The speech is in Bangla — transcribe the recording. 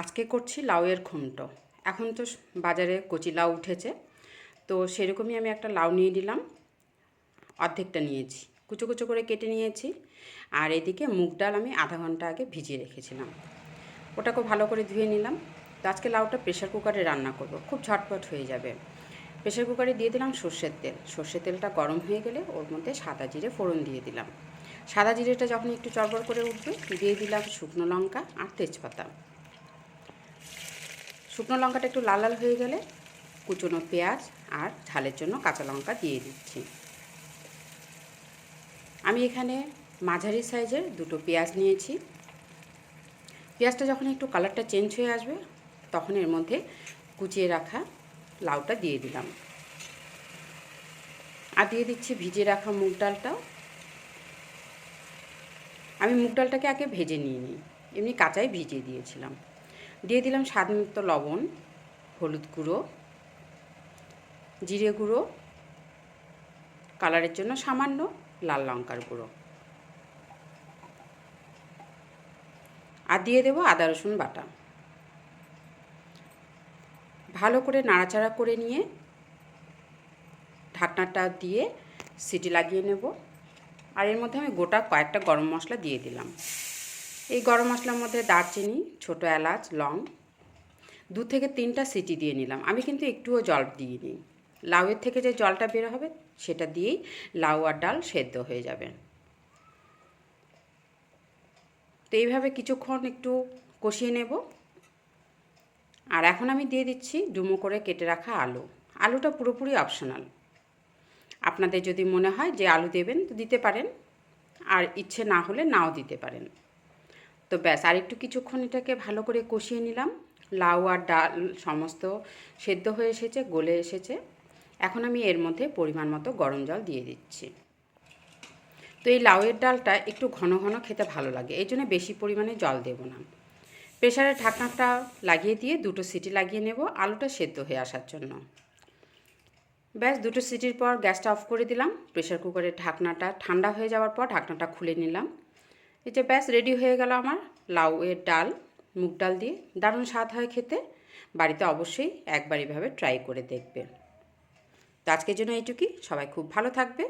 আজকে করছি লাউয়ের ঘন্ট এখন তো বাজারে কচি লাউ উঠেছে। তো সেরকমই আমি একটা লাউ নিয়ে নিলাম। অর্ধেকটা নিয়েছি। কুচো কুচো করে কেটে নিয়েছি। আর এদিকে মুগ ডাল আমি আধা ঘণ্টা আগে ভিজিয়ে রেখেছিলাম। ওটাকে ভালো করে ধুয়ে নিলাম। তো আজকে লাউটা প্রেশার কুকারে রান্না করব। খুব ঝটপট হয়ে যাবে। প্রেশার কুকারে দিয়ে দিলাম সর্ষের তেল। সর্ষের তেলটা গরম হয়ে গেলে ওর মধ্যে সাদা জিরে ফোড়ন দিয়ে দিলাম। সাদা জিরেটা যখন একটু চড়বড় করে উঠবে, দিয়ে দিলাম শুকনো লঙ্কা আর তেজপাতা। শুকনো লঙ্কাটা একটু লাল লাল হয়ে গেলে কুচনো পেঁয়াজ আর ঝালের জন্য কাঁচা লঙ্কা দিয়ে দিচ্ছি। আমি এখানে মাঝারি সাইজের দুটো পেঁয়াজ নিয়েছি। পেঁয়াজটা যখন একটু কালারটা চেঞ্জ হয়ে আসবে, তখন এর মধ্যে কুচিয়ে রাখা লাউটা দিয়ে দিলাম। আর দিয়ে দিচ্ছি ভিজে রাখা মুগ ডালটাও। আমি মুগ ডালটাকে আগে ভেজে নিয়ে নিই এমনি কাঁচাই ভিজিয়ে দিয়েছিলাম। দিয়ে দিলাম স্বাদ মতো লবণ, হলুদ গুঁড়ো, জিরে গুঁড়ো, কালারের জন্য সামান্য লাল লঙ্কার গুঁড়ো। আর দিয়ে দেবো আদা, রসুন বাটা। ভালো করে নাড়াচাড়া করে নিয়ে ঢাকনাটা দিয়ে সিটি লাগিয়ে নেব। আর এর মধ্যে আমি গোটা কয়েকটা গরম মশলা দিয়ে দিলাম। এই গরম মশলার মধ্যে দারচিনি, ছোটো এলাচ, লং দু থেকে তিনটা সিটি দিয়ে নিলাম। আমি কিন্তু একটুও জল দিইনি। লাউয়ের থেকে যে জলটা বের হবে সেটা দিয়েই লাউ আর ডাল সেদ্ধ হয়ে যাবে। তো এইভাবে কিছুক্ষণ একটু কষিয়ে নেব। আর এখন আমি দিয়ে দিচ্ছি ডুমো করে কেটে রাখা আলু। আলুটা পুরোপুরি অপশনাল। আপনাদের যদি মনে হয় যে আলু দেবেন তো দিতে পারেন। আর ইচ্ছে না হলে নাও দিতে পারেন। তো ব্যাস, আর একটু কিছুক্ষণ এটাকে ভালো করে কষিয়ে নিলাম। লাউ আর ডাল সমস্ত সেদ্ধ হয়ে এসেছে, গলে এসেছে। এখন আমি এর মধ্যে পরিমাণ মতো গরম জল দিয়ে দিচ্ছি। তো এই লাউয়ের ডালটা একটু ঘন ঘন খেতে ভালো লাগে এই জন্য বেশি পরিমাণে জল দেব না। প্রেশারের ঢাকনাটা লাগিয়ে দিয়ে দুটো সিটি লাগিয়ে নেব, আলুটা সেদ্ধ হয়ে আসার জন্য। ব্যাস, দুটো সিটির পর গ্যাসটা অফ করে দিলাম। প্রেশার কুকারের ঢাকনাটা ঠান্ডা হয়ে যাওয়ার পর ঢাকনাটা খুলে নিলাম। এই যে ব্যাস রেডি হয়ে গেল আমার লাউ এর ডাল, মুগ ডাল দিয়ে। দারুণ স্বাদ হয় খেতে। বাড়িতে অবশ্যই একবার এভাবে ট্রাই করে দেখবে। তো আজকের জন্য এইটুকুই। সবাই খুব ভালো থাকবে।